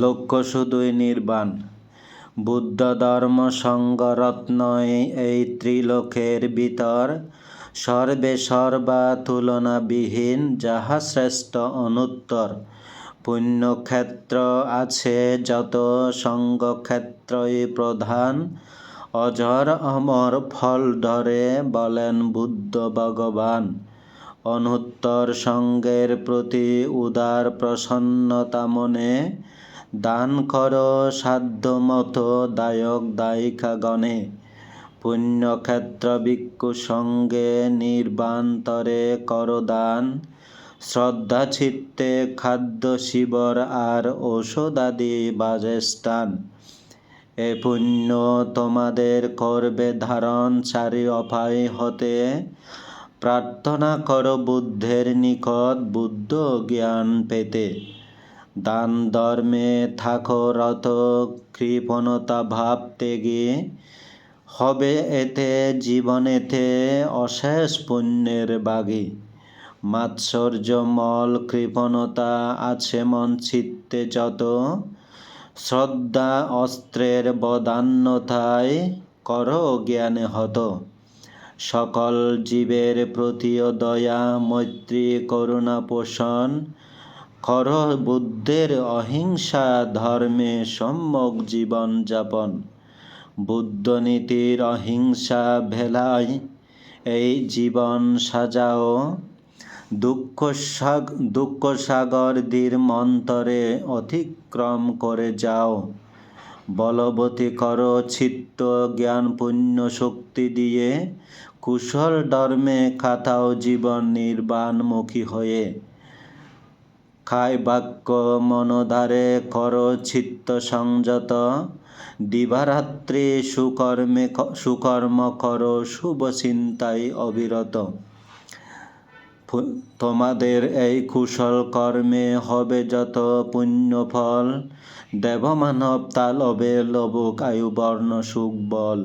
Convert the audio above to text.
লক্ষ্য শুধুই নির্বাণ বুদ্ধ ধর্ম সঙ্গরত্ন এই ত্রিলোকের ভিতর সর্বে সর্বা তুলনাবিহীন যাহা শ্রেষ্ঠ অনুত্তর। পুণ্যক্ষেত্র আছে যত, সঙ্গক্ষেত্রই প্রধান। অজর অমর ফল ধরে বলেন বুদ্ধ ভগবান। অনুত্তর সঙ্গের প্রতি উদার প্রসন্নতা মনে দান কর সাধ্যমতো দায়ক দায়িকাগণে। পুণ্যক্ষেত্র ভিক্ষু সঙ্গে নির্বান্তরে কর দান। শ্রদ্ধা চিত্তে খাদ্য শিবর আর ঔষধাদি বাজস্থান এ পুণ্য তোমাদের করবে ধারণ চারি অপায় হতে। প্রার্থনা কর বুদ্ধের নিকট বুদ্ধ জ্ঞান পেতে। দান ধর্মে থাকো রত কৃপণতা ভাব ত্যাগে হবে এতে জীবনেতে অশেষ পুণ্যের বাগী। মাৎসর্য, মল, কৃপণতা আছে মন চিত্তে যত। শ্রদ্ধা, অস্ত্রের বদান্যতায় কর জ্ঞানে হত। সকল জীবের প্রতিও দয়া, মৈত্রী, করুণা পোষণ। কর বুদ্ধের অহিংসা ধর্মে সম্যক জীবন যাপন। বুদ্ধনীতির অহিংসা ভেলায় এই জীবন সাজাও। দুঃখ দুঃখ সাগর দীর মন্তরে অতিক্রম করে যাও। বলবতী কর চিত্ত জ্ঞান পুণ্য শক্তি দিয়ে, কুশল ধর্মে কাটাও জীবন নির্বাণমুখী হয়ে। খায় বাক্য মনোধারে কর চিত্ত সংযত দিবারাত্রি সুকর্মে সুকর্ম কর শুভ চিন্তায় অবিরত তোমাদের এই কুশল কর্মে হবে যত পুণ্যফল। দেবমানব তালবে লবুক আয়ু বর্ণ সুখ বল